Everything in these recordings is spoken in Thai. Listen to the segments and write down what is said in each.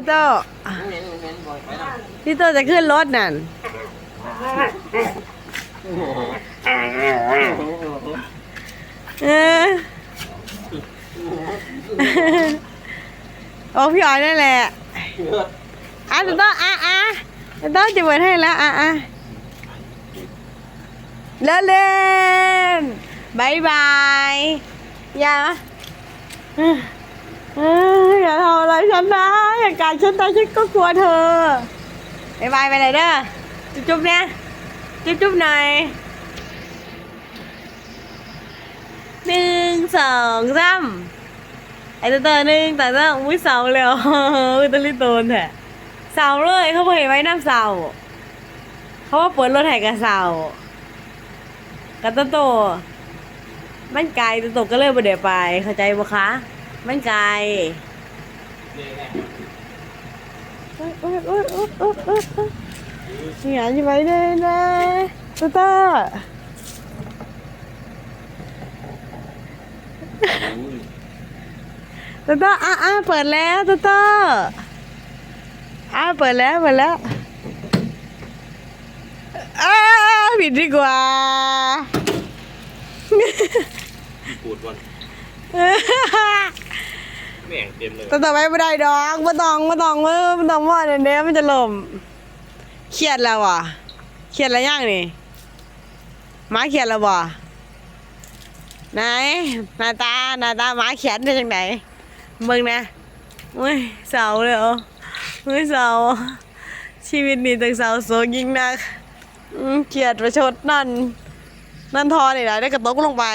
ตโต้พี่โต้จะขึ้นรถนั่นเออโอ้พี่อ๋อยนั่นแหละอะเตโต้อะอะเตโต้จะเปิดให้แล้วอะอะเล่นเล่นบายบายอย่าเอ้ยเอ้ยอย่าทำอะ ไรฉันนะอย่าการฉันนะฉันก็กลัวเธอบายบายไปไหนเด้อจุ๊บจุ๊บเนี่ยจุ๊บจุ๊บหน่อยหนึ่งสองสามไอ้ตัวเตอหนึ่งแต่ต้องอุ้ยเสาเลยเหรออุ้ยตะลิโตนแท้เสาเลยเขาบอกเห็นไว้น้ำเสาเขาว่าเปิดรถแห่กับเสากับตัวโตมันไกลตัวโตก็เลยบ่เดี๋ยวไป เข้าใจบ่คะ มันไกล อย่างที่ไหมเนี่ยนะตัวโตตัวโตอะอะเปิดแล้วตัวโตอะเปิดแล้วเปิดแล้วอ้าผิดดีกว่าปูดวัน ม่งเต็มเลยต่อต่อไปไม่ได้ดอกไม่ต้องไม่ต้องไม่ไม่ต้องว่าเดี๋ยวนี้มันจะล่มเครียดแล้วว่ะเครียดแล้วยังนี่หมาเครียดแล้วบ่ไหนหน้าตาหน้าตาหมาเขียนเป็นจังไหนเบิ่งนะอุ้ยเศร้าเลยเหรออุ้ยเศร้าชีวิตนี้ตั้งเศร้าโศกยิ่งนักเครียดประชดนั่น นั่นทอนี่แหละได้กระตกลงไป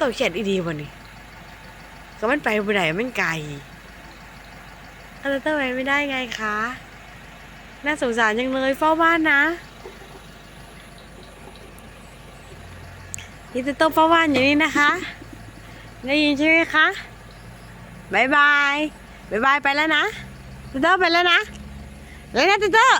ต้องเขียนอีดีบ่นี่ก็มันไปบ่ได้มันไกลอะไรต้อไปไม่ได้ไงคะ น่าสงสารยังเลยเฝ้าบ้านนะนี่จะต้องเฝ้าบ้านอยู่นี่นะคะ ได้ยินใช่ไหมคะบายบายบายบายไปแล้วนะเตเตอร์ไปแล้วนะแล้วนะเตเตอร์